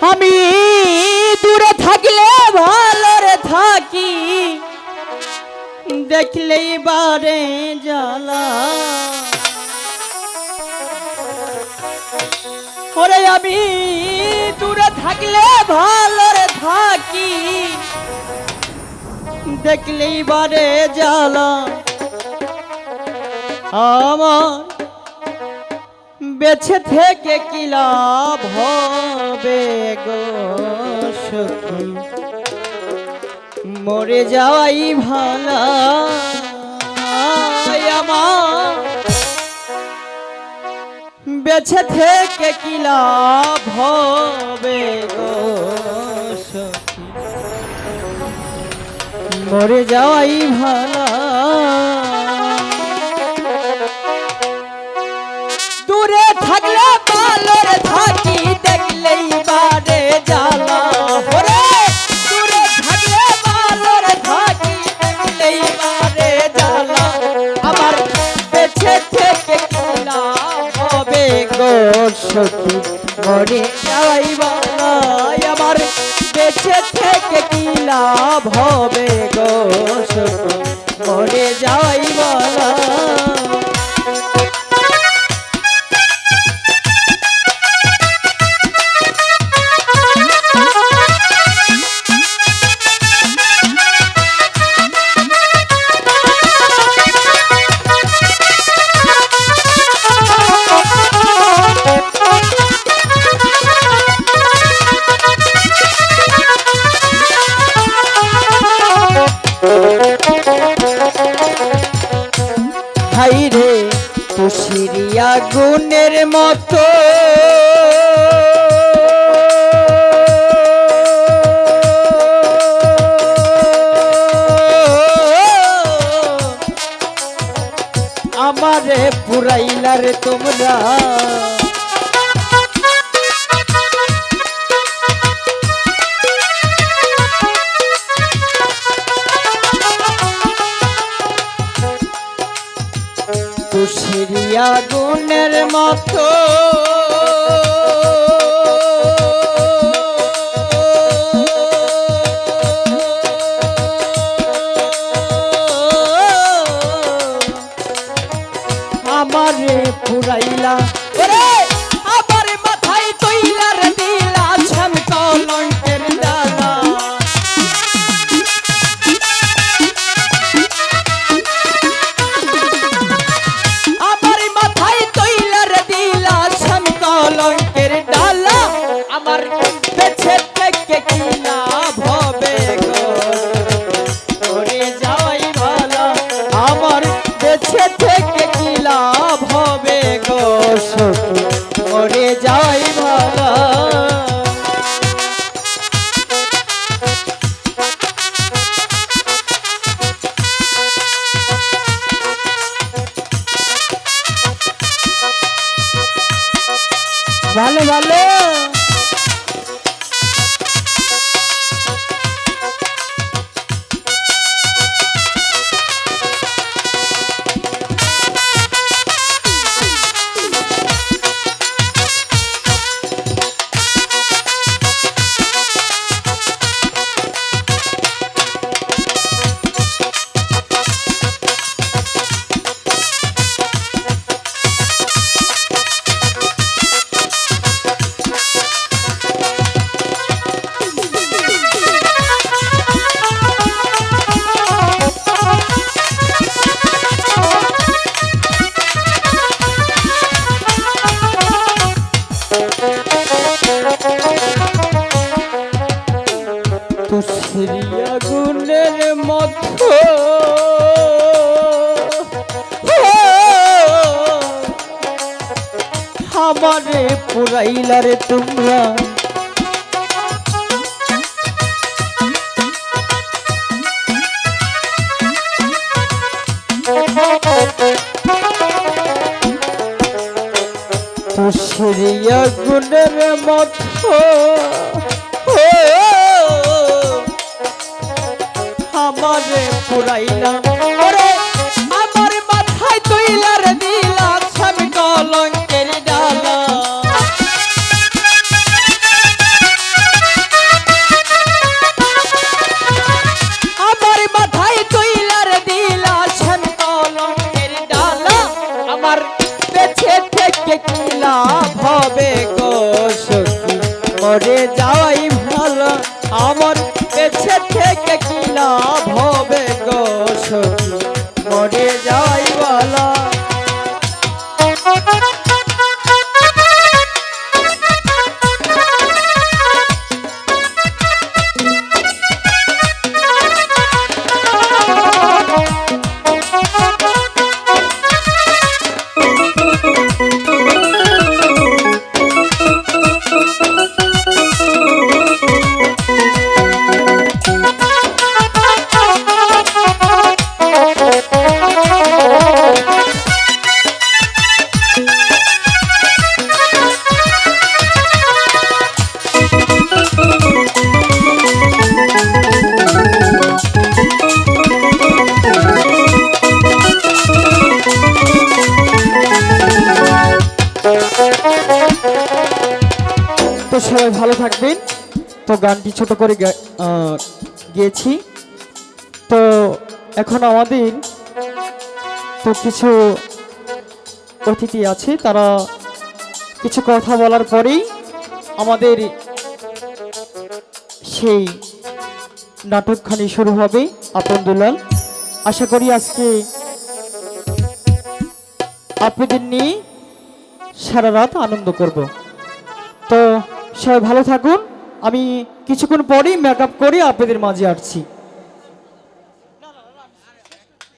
আমি দূরে থাকলে ভালো রে থাকি। দেখলেই বারে জ্বালা। ওরে আমি দূরে থাকলে ভালো রে থাকি। দেখলেই বারে জ্বালা। আমার বেছে থেকে কি লাভ হবে গো সখী? মরে যাওয়াই ভালো আমার। বেছে থেকে কি লাভ হবে গো সখী? মরে যাওয়াই ভালো দূরে থাকলে ভালোরে থাকি দেখলেই বারে জ্বালা। ওরে, দূরে থাকলে ভালোরে থাকি দেখলেই বারে জ্বালা। আমার বেঁচে থেকে কি লাভ হবে গো সখী মরে বালা আমার বেঁচে থেকে কি লাভ হবে গো সখী মরে তুষিরিয়া গুণের মতো। আমারে পুরাইলার তোমরা। তুষিরিয়া গুণের মতো। আমার পেছে থেকে কি লাভ হবে করে যাওয়াই ভালো। আমার বেছে থেকে কি লাভ হবে গো? করে যাওয়াই ভালো। ভালো ভালো। তুষরি আগুনের মতো আমারে পুরাইলারে তোমরা। তুষরি আগুনের মতো আমারে পুরাইলা। ওরে, আমার মাথায় তুইলার দিলা স্বামী কলঙ্কের ডালা। আমার মাথায় তুইলার দিলা স্বামী কলঙ্কের ডালা। আমার পেছে থেকে কি মরে যাওয়াই সবাই ভালো থাকবেন। তো গানটি ছোট করে গেয়েছি। তো এখন আমাদের তো কিছু অতিথি আছে, তারা কিছু কথা বলার পরেই আমাদের সেই নাটকখানি শুরু হবে, আপন দুলাল। আশা করি আজকে আপনাদের নিয়ে সারা রাত আনন্দ করব। তো সবাই ভালো থাকুন। আমি কিছুক্ষণ পরেই মেকআপ করে আপনাদের মাঝে আসছি।